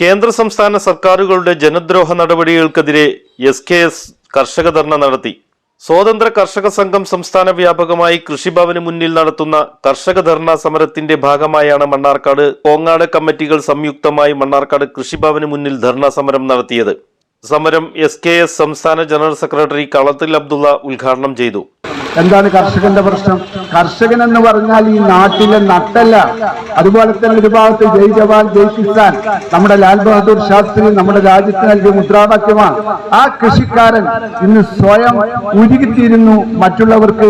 കേന്ദ്ര സംസ്ഥാന സർക്കാരുകളുടെ ജനദ്രോഹ നടപടികൾക്കെതിരെ എസ് കെ എസ് കർഷക ധർണ നടത്തി. സ്വതന്ത്ര കർഷക സംഘം സംസ്ഥാന വ്യാപകമായി കൃഷിഭവന് മുന്നിൽ നടത്തുന്ന കർഷക ധർണ സമരത്തിന്റെ ഭാഗമായാണ് മണ്ണാർക്കാട്. കോങ്ങാട് കമ്മിറ്റികൾ സംയുക്തമായി മണ്ണാർക്കാട് കൃഷിഭവന് മുന്നിൽ ധർണ സമരം നടത്തിയത്. സമരം എസ് സംസ്ഥാന ജനറൽ സെക്രട്ടറി കളത്തിൽ അബ്ദുള്ള ഉദ്ഘാടനം ചെയ്തു. എന്താണ് കർഷകന്റെ പ്രശ്നം? കർഷകൻ എന്ന് പറഞ്ഞാൽ ഈ നാട്ടിലെ നട്ടല്ല. അതുപോലെ തന്നെ ഒരു ഭാഗത്ത് ജയ് ജവാൻ ജയ് കിസാൻ നമ്മുടെ ലാൽ ബഹദൂർ ശാസ്ത്രി നമ്മുടെ രാജ്യത്തിന് നൽകിയ മുദ്രാവാക്യമാണ്. ആ കൃഷിക്കാരൻ ഇന്ന് സ്വയം ഉരുകിത്തീരുന്നു. മറ്റുള്ളവർക്ക്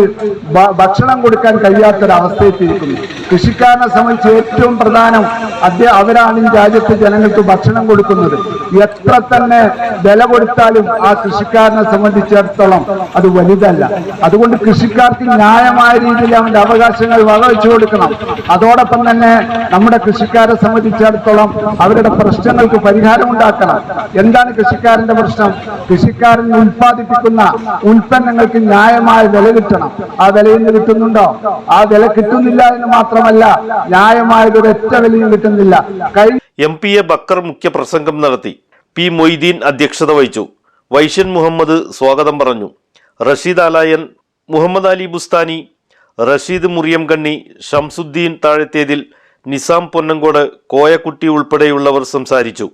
ഭക്ഷണം കൊടുക്കാൻ കഴിയാത്തൊരവസ്ഥയെത്തിയിരിക്കുന്നു കൃഷിക്കാരനെ സംബന്ധിച്ച് ഏറ്റവും പ്രധാനം അദ്ദേഹം അവരാണ് ഈ രാജ്യത്തെ ജനങ്ങൾക്ക് ഭക്ഷണം കൊടുക്കുന്നത്. എത്ര തന്നെ വില കൊടുത്താലും ആ കൃഷിക്കാരനെ സംബന്ധിച്ചിടത്തോളം അത് വലുതല്ല. അതുകൊണ്ട് കൃഷിക്കാർക്ക് ന്യായമായ രീതിയിൽ അവന്റെ അവകാശങ്ങൾ വകവെച്ചു കൊടുക്കണം. അതോടൊപ്പം തന്നെ നമ്മുടെ കൃഷിക്കാരെ സംബന്ധിച്ചിടത്തോളം അവരുടെ പ്രശ്നങ്ങൾക്ക് പരിഹാരം ഉണ്ടാക്കണം. എന്താണ് കൃഷിക്കാരന്റെ പ്രശ്നം? കൃഷിക്കാരൻ ഉൽപ്പാദിപ്പിക്കുന്ന ഉൽപ്പന്നങ്ങൾക്ക് ന്യായമായ വില കിട്ടണം. ആ വിലയിൽ കിട്ടുന്നുണ്ടോ? ആ വില കിട്ടുന്നില്ല എന്ന് മാത്രമല്ല ന്യായമായത് ഒരൊറ്റ വിലയും കിട്ടുന്നില്ല. എം പി എ ബക്കർ മുഖ്യപ്രസംഗം നടത്തി. പി മൊയ്തീൻ അധ്യക്ഷത വഹിച്ചു. വൈശ്യൻ മുഹമ്മദ് സ്വാഗതം പറഞ്ഞു. റഷീദ് അലായൻ മുഹമ്മദ് അലി ബുസ്താനി റഷീദ് മുറിയം മുറിയംകണ്ണി ഷംസുദ്ദീൻ താഴത്തേതിൽ നിസാം പൊന്നങ്കോട് കോയക്കുട്ടി ഉൾപ്പെടെയുള്ളവർ സംസാരിച്ചു.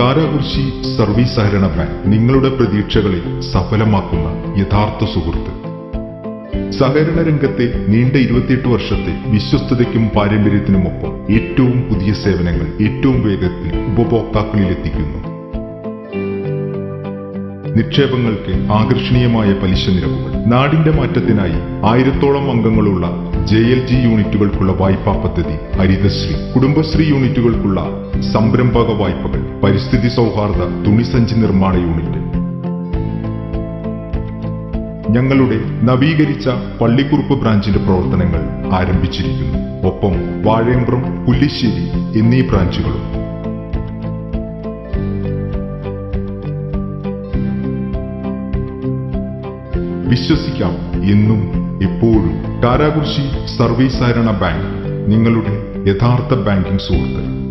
കാരാകുർശി സർവീസ് സഹകരണ ബാങ്ക് നിങ്ങളുടെ പ്രതീക്ഷകളെ സഫലമാക്കുന്ന യഥാർത്ഥ സുഹൃത്ത്. സഹകരണ രംഗത്തെ നീണ്ട ഇരുപത്തിയെട്ട് വർഷത്തെ വിശ്വസ്തതയ്ക്കും പാരമ്പര്യത്തിനുമൊപ്പം ഏറ്റവും പുതിയ സേവനങ്ങൾ ഏറ്റവും വേഗത്തിൽ ഉപഭോക്താക്കളിൽ എത്തിക്കുന്നു നിക്ഷേപങ്ങൾക്ക് ആകർഷണീയമായ പലിശ നിരക്കുകൾ നാടിന്റെ മാറ്റത്തിനായി ആയിരത്തോളം അംഗങ്ങളുള്ള ജെ എൽ ജി യൂണിറ്റുകൾക്കുള്ള വായ്പാ പദ്ധതി ഹരിതശ്രീ കുടുംബശ്രീ യൂണിറ്റുകൾക്കുള്ള സംരംഭക വായ്പകൾ പരിസ്ഥിതി സൗഹാർദ്ദ തുണിസഞ്ചി നിർമ്മാണ യൂണിറ്റ് ഞങ്ങളുടെ നവീകരിച്ച പള്ളിക്കുറുപ്പ് ബ്രാഞ്ചിന്റെ പ്രവർത്തനങ്ങൾ ആരംഭിച്ചിരിക്കുന്നു. ഒപ്പം വാഴയമ്പ്രം പുല്ലിശ്ശേരി എന്നീ ബ്രാഞ്ചുകളും. വിശ്വസിക്കാം എന്നും എപ്പോഴും കാരാകുർശി സർവീസ് ആരണ ബാങ്ക് നിങ്ങളുടെ യഥാർത്ഥ ബാങ്കിംഗ് സുഹൃത്ത്.